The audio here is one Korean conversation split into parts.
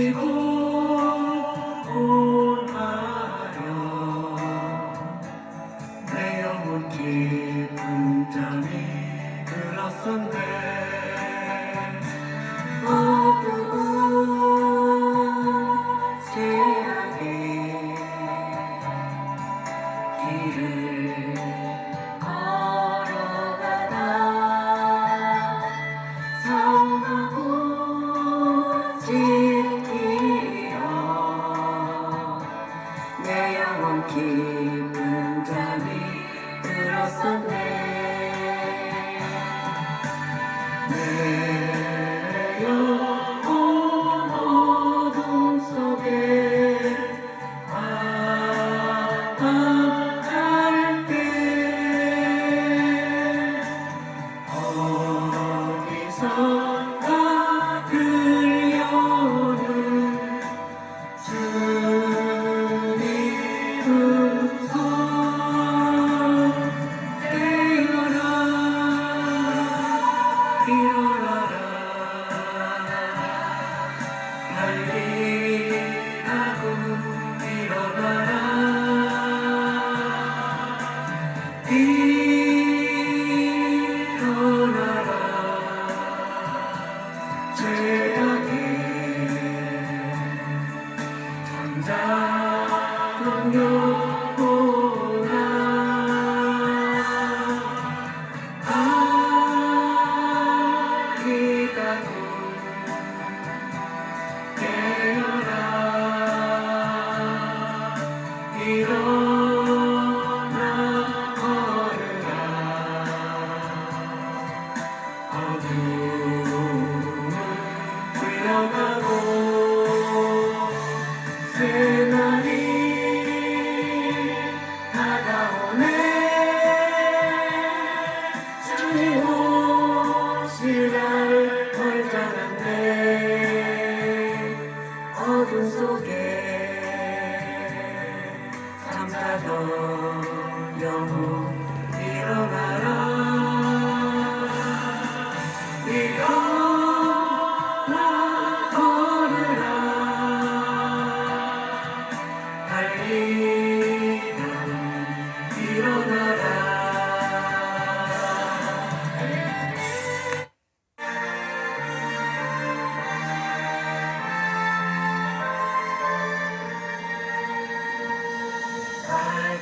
Oh.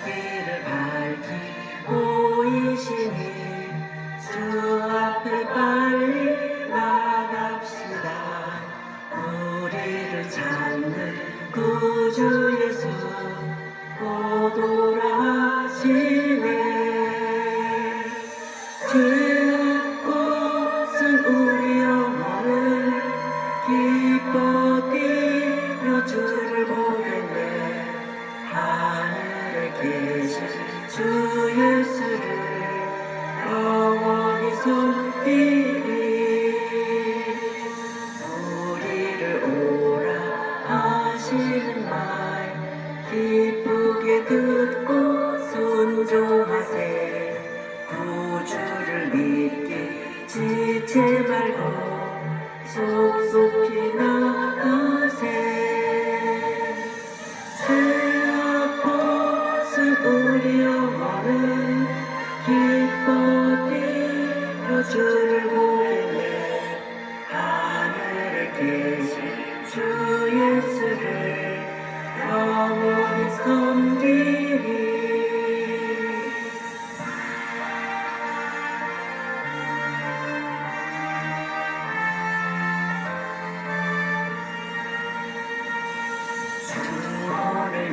길을 밝히 보이시니 주 앞에 빨리 나갑시다. 우리를 찾는 구주 예수 고도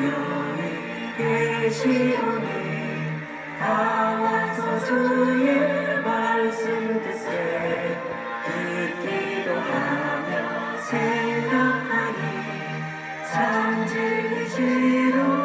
영원히 계시오니 다 와서 주의 말씀 뜻을 듣기도 하며 생각하니 참 즐기시로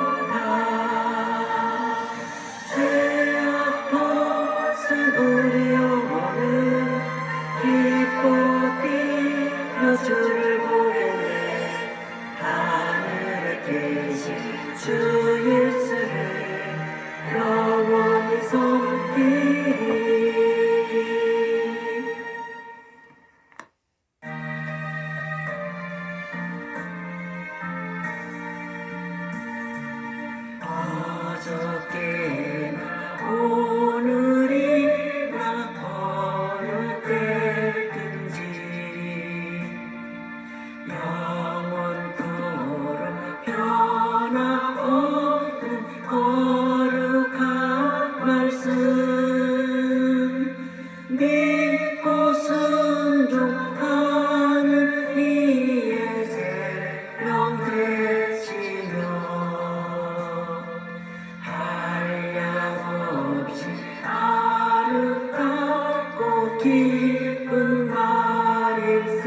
기쁜 날일세.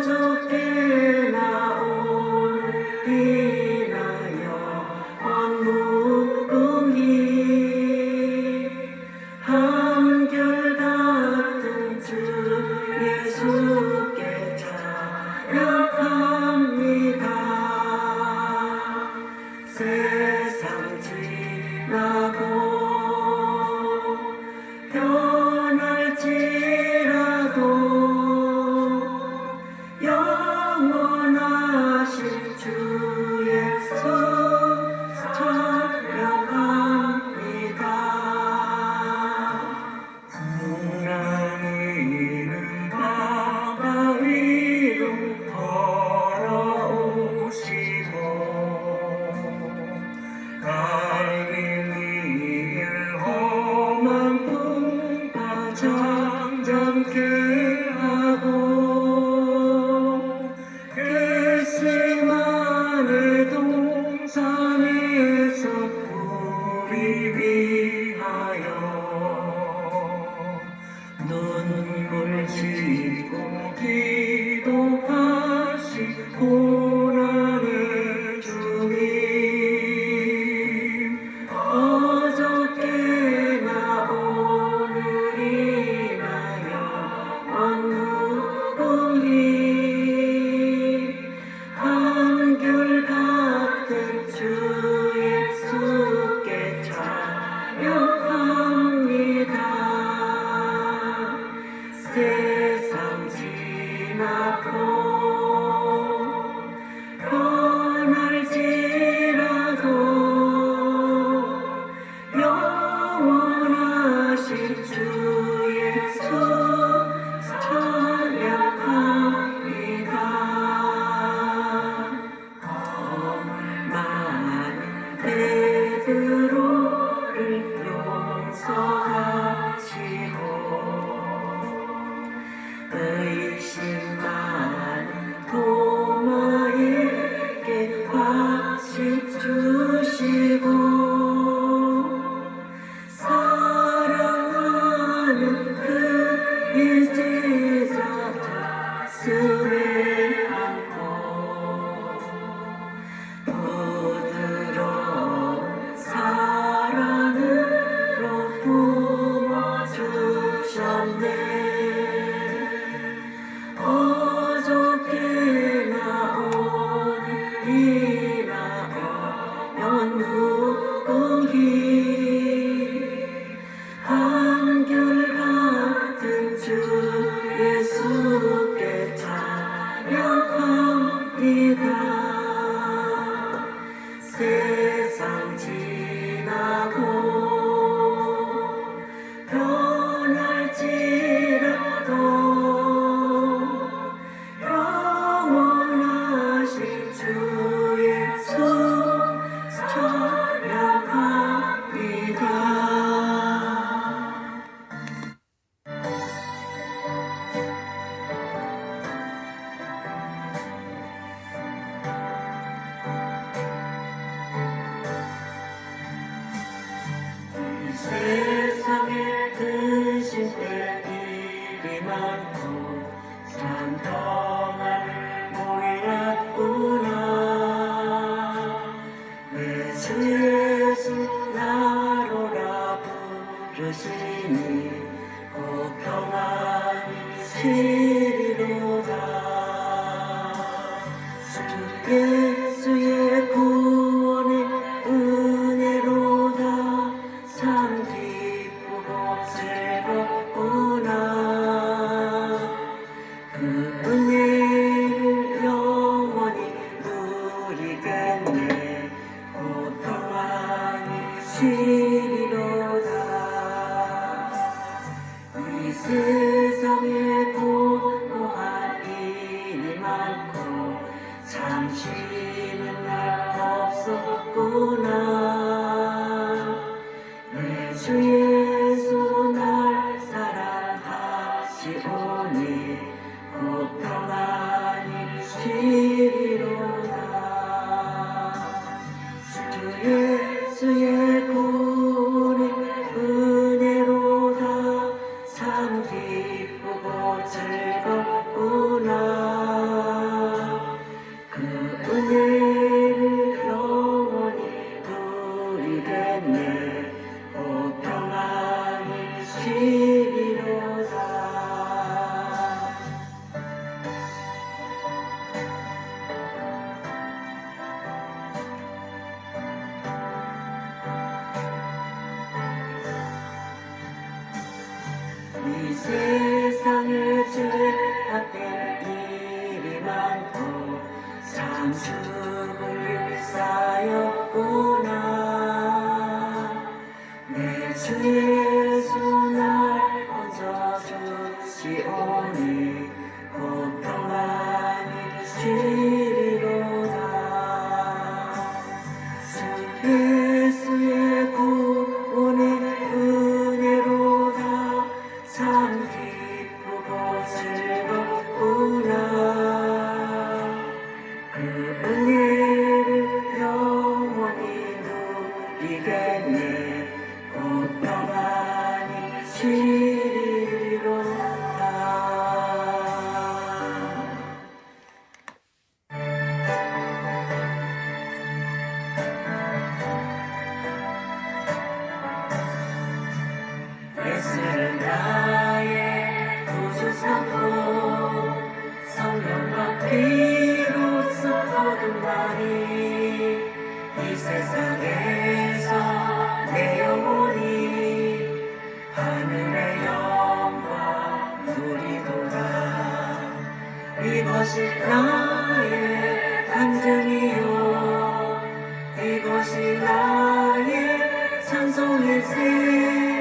어저께나 오늘이나 영원무궁히 한결같은 주 예수께 자약합니다. 세상 지나고 not Miracle. มันถูกฉันทอมา 당신은 날 없었구나. 참 죽을 쌓였구나. 내주 예수 날 건져주시오니 곧 평안히 주리로다. 주 예수의 구원의 은혜로다. 참 기쁘고 즐겁구나 예수를 나의 구주 삼고 성령과 피로써 거둔 날이 이 세상에서 내 영혼이 하늘의 영광 누리도다. 이것이 나의 간증이요. 이것이 나의 찬송일세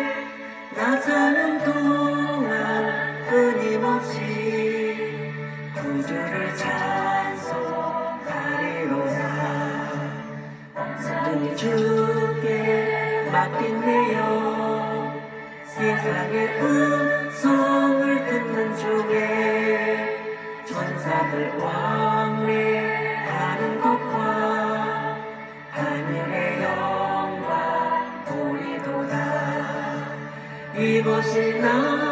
나 사는 동안 끊임없이 구주를 찬송하리로다. 눈이 주께 맡긴네요. 세상의 음성을 듣는 중에 천사들 왕 이것이 나